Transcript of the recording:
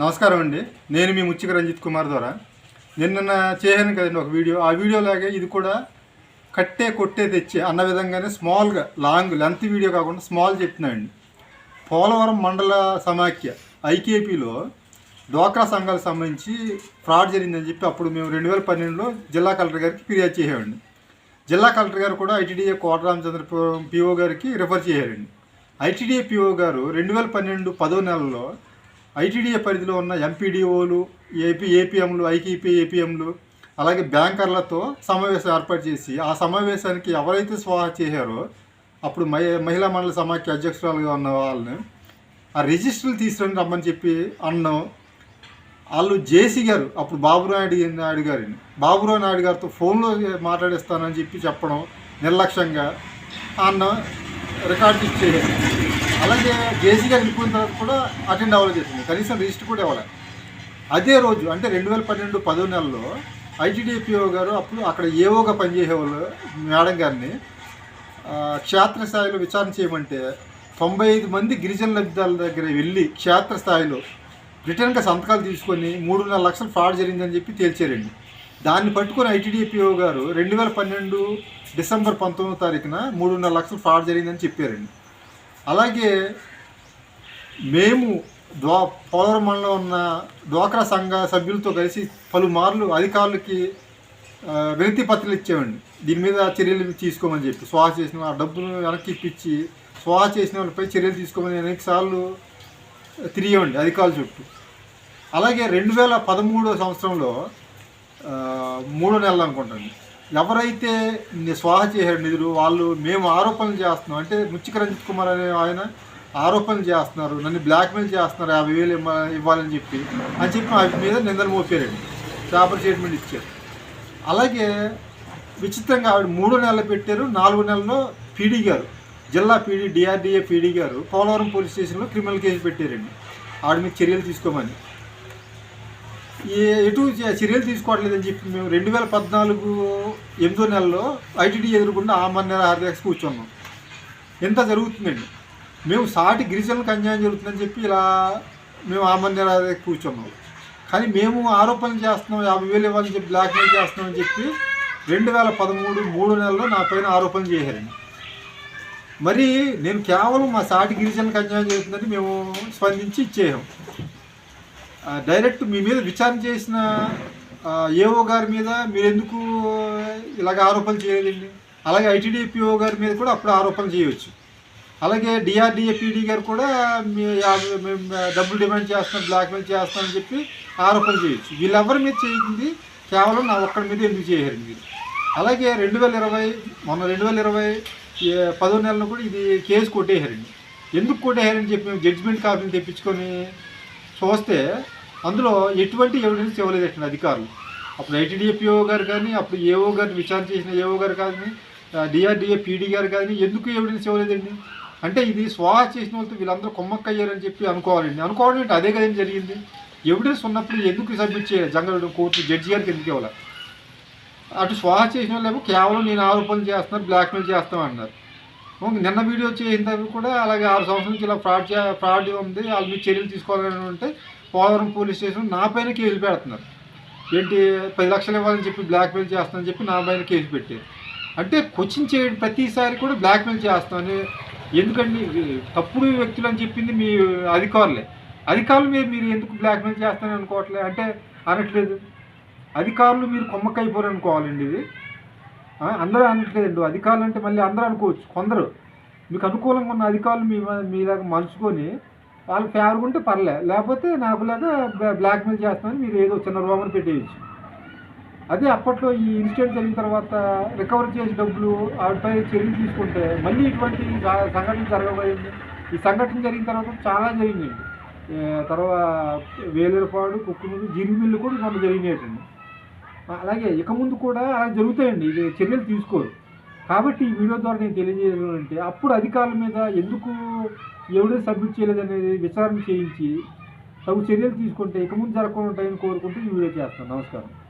నమస్కారం అండి. నేను మీ ముచ్చిక రంజిత్ కుమార్ ద్వారా. నిన్న చేశాను కదండి ఒక వీడియో. ఆ వీడియోలాగే ఇది కూడా కట్టే కొట్టే తెచ్చే అన్న విధంగానే స్మాల్గా లాంగ్ లెంత్ వీడియో కాకుండా స్మాల్ చెప్తున్నాయండి పోలవరం మండల సమాఖ్య ఐకేపీలో డ్వాక్రా సంఘాలకు సంబంధించి ఫ్రాడ్ జరిగిందని చెప్పి అప్పుడు మేము రెండు వేల పన్నెండులో జిల్లా కలెక్టర్ గారికి ఫిర్యాదు చేసేవాడిని జిల్లా కలెక్టర్ గారు కూడా ఐటీడీఏ కోటరామచంద్ర పిఓ గారికి రిఫర్ చేశారండి. ఐటీడీఏపీఓ గారు రెండు వేల పన్నెండు పదో నెలలో ఐటీడీఏ పరిధిలో ఉన్న ఎంపీడీఓలు ఏపీ ఏపీఎంలు ఐకేపీ ఏపీఎంలు అలాగే బ్యాంకర్లతో సమావేశం ఏర్పాటు చేసి ఆ సమావేశానికి ఎవరైతే స్వాహ చేశారో అప్పుడు మహి మహిళా మండల సమాఖ్య అధ్యక్షురాలుగా ఉన్న వాళ్ళని ఆ రిజిస్టర్లు తీసుకుని రమ్మని చెప్పి అన్నం. వాళ్ళు జేసీ గారు అప్పుడు బాబురాయుడు నాయుడు గారిని. బాబురావు నాయుడు గారితో ఫోన్లో మాట్లాడిస్తానని చెప్పి చెప్పడం నిర్లక్ష్యంగా అన్న. రికార్డు ఇచ్చేయాలి అలాగే జేసీ గారు వెళ్ళిపోయిన తర్వాత కూడా అటెండ్ అవ్వాలి చేసింది. కనీసం రిజిస్టర్ కూడా ఇవ్వాలి. అదే రోజు అంటే రెండు వేల పన్నెండు పదో నెలలో ఐటీడీపీఓ గారు అప్పుడు అక్కడ ఏవోగా పనిచేసే వాళ్ళు మేడం గారిని క్షేత్రస్థాయిలో విచారణ చేయమంటే తొంభై ఐదు మంది గిరిజన లబ్ధిదారుల దగ్గర వెళ్ళి క్షేత్రస్థాయిలో రిటర్న్గా సంతకాలు తీసుకొని మూడున్నర లక్షలు ఫ్రాడ్ జరిగిందని చెప్పి తేల్చారండి. దాన్ని పట్టుకొని ఐటీడీపీఓ గారు రెండు వేల పన్నెండు డిసెంబర్ పంతొమ్మిదో తారీఖున మూడున్నర లక్షలు ఫ్రాడ్ జరిగిందని చెప్పారండి. అలాగే మేము ద్వా పోలవరం మండలంలో ఉన్న డ్వాక్రా సంఘ సభ్యులతో కలిసి పలుమార్లు అధికారులకి వినతి పత్రాలు ఇచ్చామండి. దీని మీద చర్యలు తీసుకోమని చెప్పి స్వాహ చేసిన ఆ డబ్బులు వెనక్కి ఇప్పించి స్వాహ చేసిన వాళ్ళపై చర్యలు తీసుకోమని అనేక సార్లు తిరిగామండి అధికారుల చుట్టూ. అలాగే రెండు వేల పదమూడో సంవత్సరంలో మూడో నెలలు అనుకుంటాను. ఎవరైతే స్వాహ చేశారు నిధులు వాళ్ళు మేము ఆరోపణలు చేస్తున్నాం. అంటే ముచ్చిక రంజిత్ కుమార్ అనే ఆయన ఆరోపణలు చేస్తున్నారు. నన్ను బ్లాక్మెయిల్ చేస్తున్నారు. యాభై వేలు ఇవ్వాలని చెప్పి అని చెప్పి వాటి మీద నిందలు మోపారండి. పేపర్ స్టేట్మెంట్ ఇచ్చారు. అలాగే విచిత్రంగా ఆవిడ మూడో నెలలు పెట్టారు. నాలుగో నెలలో పీడీ గారు జిల్లా పీడీ డిఆర్డీఏ పీడీ గారు పోలవరం పోలీస్ స్టేషన్లో క్రిమినల్ కేసు పెట్టారండి. ఆవిడ మీద చర్యలు తీసుకోమని. ఎటు చర్యలు తీసుకోవట్లేదని చెప్పి మేము రెండు వేల పద్నాలుగు ఎనిమిదో నెలలో ఐటీడీ ఎదురుకుండా ఆ మన ఆర్డెక్స్ కూర్చున్నాం. ఎంత జరుగుతుందండి? మేము సాటి గిరిజనులకు అన్యాయం జరుగుతుందని చెప్పి ఇలా మేము ఆ మన ఆర్డెక్స్ కూర్చున్నాం. కానీ మేము ఆరోపణలు చేస్తున్నాం యాభై వేలు ఇవ్వాలని చెప్పి బ్లాక్మెయిల్ చేస్తున్నామని చెప్పి రెండు వేల పదమూడు మూడు నెలల్లో నా పైన ఆరోపణలు చేశారండి. మరి నేను కేవలం మా సాటి గిరిజనులకు అన్యాయం జరుగుతుందని మేము స్పందించి ఇచ్చేయం డైరెక్ట్ మీ మీద విచారణ చేసిన ఏఓ గారి మీద మీరు ఎందుకు ఇలాగ ఆరోపణలు చేయలేదండి? అలాగే ఐటీడీపీఓ గారి మీద కూడా అప్పుడు ఆరోపణలు చేయవచ్చు అలాగే డిఆర్డిఏ పీడీ గారు కూడా మీ యాభై- మేము డబ్బులు డిమాండ్ చేస్తున్నాం బ్లాక్మెయిల్ చేస్తామని చెప్పి ఆరోపణలు చేయొచ్చు. వీళ్ళెవరి మీద చేయింది కేవలం నా ఒక్కడి మీద ఎందుకు చేయరు మీరు? అలాగే రెండు వేల ఇరవై మొన్న రెండు వేల ఇరవై పదో నెలలో కూడా ఇది కేసు కొట్టేశారండి. ఎందుకు కొట్టేశారని చెప్పి మేము జడ్జిమెంట్ కాపీని తెప్పించుకొని చూస్తే అందులో ఎటువంటి ఎవిడెన్స్ ఇవ్వలేదండి అధికారులు. అప్పుడు ఐటీడీఏపీఓ గారు కానీ అప్పుడు ఏఓ గారిని విచారణ చేసిన ఏఓ గారు కానీ డిఆర్డిఏ పీడీ గారు కానీ ఎందుకు ఎవిడెన్స్ ఇవ్వలేదండి? అంటే ఇది స్వాహ చేసిన వాళ్ళతో వీళ్ళందరూ కొమ్మక్కయ్యారని చెప్పి అనుకోవాలండి. అనుకోవడం ఏంటి? అదే కదండి జరిగింది. ఎవిడెన్స్ ఉన్నప్పుడు ఎందుకు సబ్మిట్ చేయాలి? జంగల్ కోర్టు జడ్జి గారికి ఎందుకు ఇవ్వాలి? అటు స్వాహ చేసిన వాళ్ళేమో కేవలం నేను ఆరోపణలు చేస్తున్నారు బ్లాక్మెయిల్ చేస్తాను అన్నారు నిన్న వీడియో చేసిన తర్వాత కూడా అలాగే ఆరు సంవత్సరాల నుంచి ఇలా ఫ్రాడ్ చే ఫ్రాడ్ ఉంది వాళ్ళ మీద చర్యలు తీసుకోవాలని ఉంటే పోలవరం పోలీస్ స్టేషన్ నా పైన కేసు పెడుతున్నారు. ఏంటి పది లక్షలు ఇవ్వాలని చెప్పి బ్లాక్మెయిల్ చేస్తానని చెప్పి నా పైన కేసు పెట్టారు. అంటే క్వశ్చన్ చేయడం ప్రతిసారి కూడా బ్లాక్మెయిల్ చేస్తామని ఎందుకండి? తప్పుడు వ్యక్తులు అని చెప్పింది మీ అధికారులే. అధికారులు మీరు మీరు ఎందుకు బ్లాక్మెయిల్ చేస్తానని అనుకోవట్లే? అంటే అనట్లేదు. అధికారులు మీరు కొమ్మకైపోరు అనుకోవాలండి ఇది. అందరూ అనట్లేదండి అధికారులు అంటే మళ్ళీ అందరూ అనుకోవచ్చు. కొందరు. మీకు అనుకూలంగా ఉన్న అధికారులు మీ మీలాగా మలుచుకొని వాళ్ళు ఫేవర్గా ఉంటే పర్లే. లేకపోతే నాకులాగా బ్లాక్మెయిల్ చేస్తామని మీరు ఏదో చిన్న రోమని పెట్టేయచ్చు. అదే అప్పట్లో ఈ ఇన్సిడెంట్ జరిగిన తర్వాత రికవర్ చేసే డబ్బులు వాటిపై చర్యలు తీసుకుంటే మళ్ళీ ఇటువంటి సంఘటన జరగబోయింది. ఈ సంఘటన జరిగిన తర్వాత చాలా జరిగిందండి తర్వాత వేలేరుపాడు కుక్కుమిల్లు జిరిమిల్లు కూడా కొంత జరిగినాయండి అలాగే ఇక ముందు కూడా అలా జరుగుతాయండి. ఇది చర్యలు తీసుకోరు. కాబట్టి ఈ వీడియో ద్వారా నేను తెలియజేయాలంటే అప్పుడు అధికారుల మీద ఎందుకు ఎవిడెన్స్ సబ్మిట్ చేయలేదనేది విచారణ చేయించి తగు చర్యలు తీసుకుంటే ఇక ముందు జరగకుండా ఉంటాయని కోరుకుంటూ ఈ వీడియో చేస్తాను. నమస్కారం.